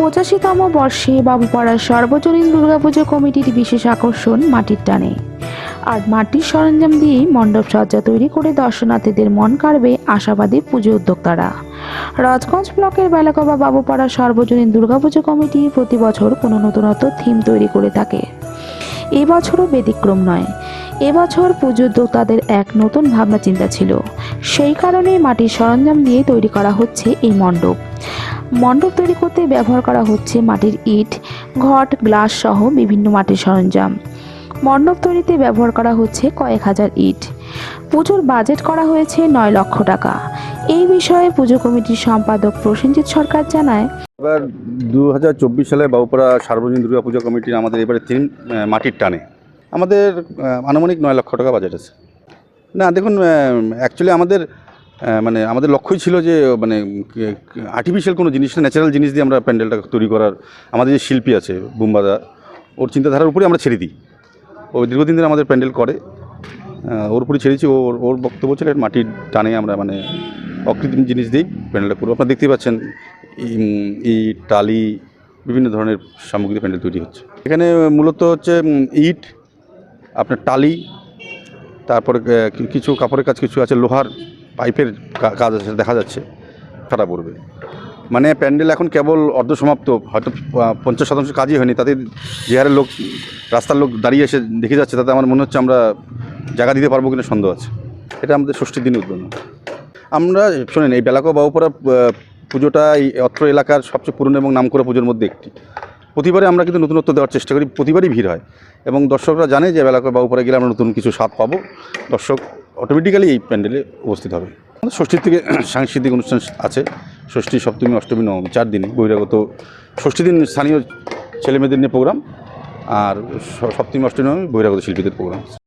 পঁচাশিতম বর্ষে বাবুপাড়ার সর্বজনীন দুর্গাপুজো কমিটির বিশেষ আকর্ষণ মাটির টানে। আর মাটির সরঞ্জাম দিয়েই মণ্ডপ সজ্জা তৈরি করে দর্শনার্থীদের মন কাড়বে আশাবাদী পুজো উদ্যোক্তারা। রাজগঞ্জ ব্লকের বেলাকবা বাবুপাড়া সর্বজনীন দুর্গাপুজো কমিটি প্রতি বছর কোনো নতুনত্ব থিম তৈরি করে থাকে। এবছরও ব্যতিক্রম নয়। এবছর পুজো উদ্যোক্তাদের এক নতুন ভাবনা চিন্তা ছিল। সেই কারণেই মাটির সরঞ্জাম দিয়ে তৈরি করা হচ্ছে এই মণ্ডপ। মণ্ডপ তৈরি করতে ব্যবহার করা হচ্ছে মাটির ইট, ঘট, গ্লাস সহ বিভিন্ন মাটির সরঞ্জাম। মণ্ডপ তৈরিতে ব্যবহার করা হচ্ছে কয়েক হাজার ইট। পুজোর বাজেট করা হয়েছে নয় লক্ষ টাকা। এই বিষয়ে পুজো কমিটির সম্পাদক প্রসেনজিৎ সরকার জানায়, এবার দু হাজার চব্বিশ সালে বাবুপাড়া সার্বজনীন দুর্গা পূজা কমিটির আমাদের এবারে থিম মাটির টানে। আমাদের আনুমানিক নয় লক্ষ টাকা বাজেট আছে। না, দেখুন অ্যাকচুয়ালি আমাদের মানে আমাদের লক্ষ্যই ছিল যে মানে আর্টিফিশিয়াল কোনো জিনিস না ন্যাচারাল জিনিস দিয়ে আমরা প্যান্ডেলটা তৈরি করার, আমাদের যে শিল্পী আছে, বুম্বাদা, ওর চিন্তাধারার উপরেই আমরা ছেড়ে দিই। ও দীর্ঘদিন ধরে আমাদের প্যান্ডেল করে ওর উপরে ছেড়েছি ওর ওর বক্তব্য ছিল, মাটির টানে আমরা মানে অকৃত্রিম জিনিস দিয়েই প্যান্ডেলটা করব। আপনারা দেখতেই পাচ্ছেন ইট টালি, বিভিন্ন ধরনের সামগ্রী প্যান্ডেল তৈরি হচ্ছে। এখানে মূলত হচ্ছে ইট আপনার টালি, তারপরে কিছু কাপড়ের কাজ, কিছু আছে, লোহার পাইপের কাজ আছে, দেখা যাচ্ছে, ফাটা পড়বে। মানে প্যান্ডেল এখন কেবল অর্ধসমাপ্ত, হয়তো পঞ্চাশ শতাংশ কাজই হয়নি, তাতে যে হারে লোক, রাস্তার লোক দাঁড়িয়ে এসে দেখে যাচ্ছে, তাতে আমার মনে হচ্ছে আমরা জায়গা দিতে পারব কিনা সন্দেহ আছে। এটা আমাদের ষষ্ঠীর দিনে উদ্বোধন। আমরা, শোনেন, এই বেলাকো বাবুপাড়া পুজোটা এই অত্র এলাকার সবচেয়ে পুরনো এবং নামকরা পুজোর মধ্যে একটি। প্রতিবারে আমরা কিন্তু নতুনত্ব দেওয়ার চেষ্টা করি, প্রতিবারই ভিড় হয়। এবং দর্শকরা জানে যে বেলা বা উপরে গেলে আমরা নতুন কিছু স্বাদ পাবো। দর্শক অটোমেটিক্যালি এই প্যান্ডেলে উপস্থিত হবে। ষষ্ঠীর থেকে সাংস্কৃতিক অনুষ্ঠান আছে। ষষ্ঠী, সপ্তমী, অষ্টমী, নবমী, চার দিনে বহিরাগত ষষ্ঠী দিন স্থানীয় ছেলেমেয়েদের নিয়ে প্রোগ্রাম আর সপ্তমী, অষ্টমী, নবমী বহিরাগত শিল্পীদের প্রোগ্রাম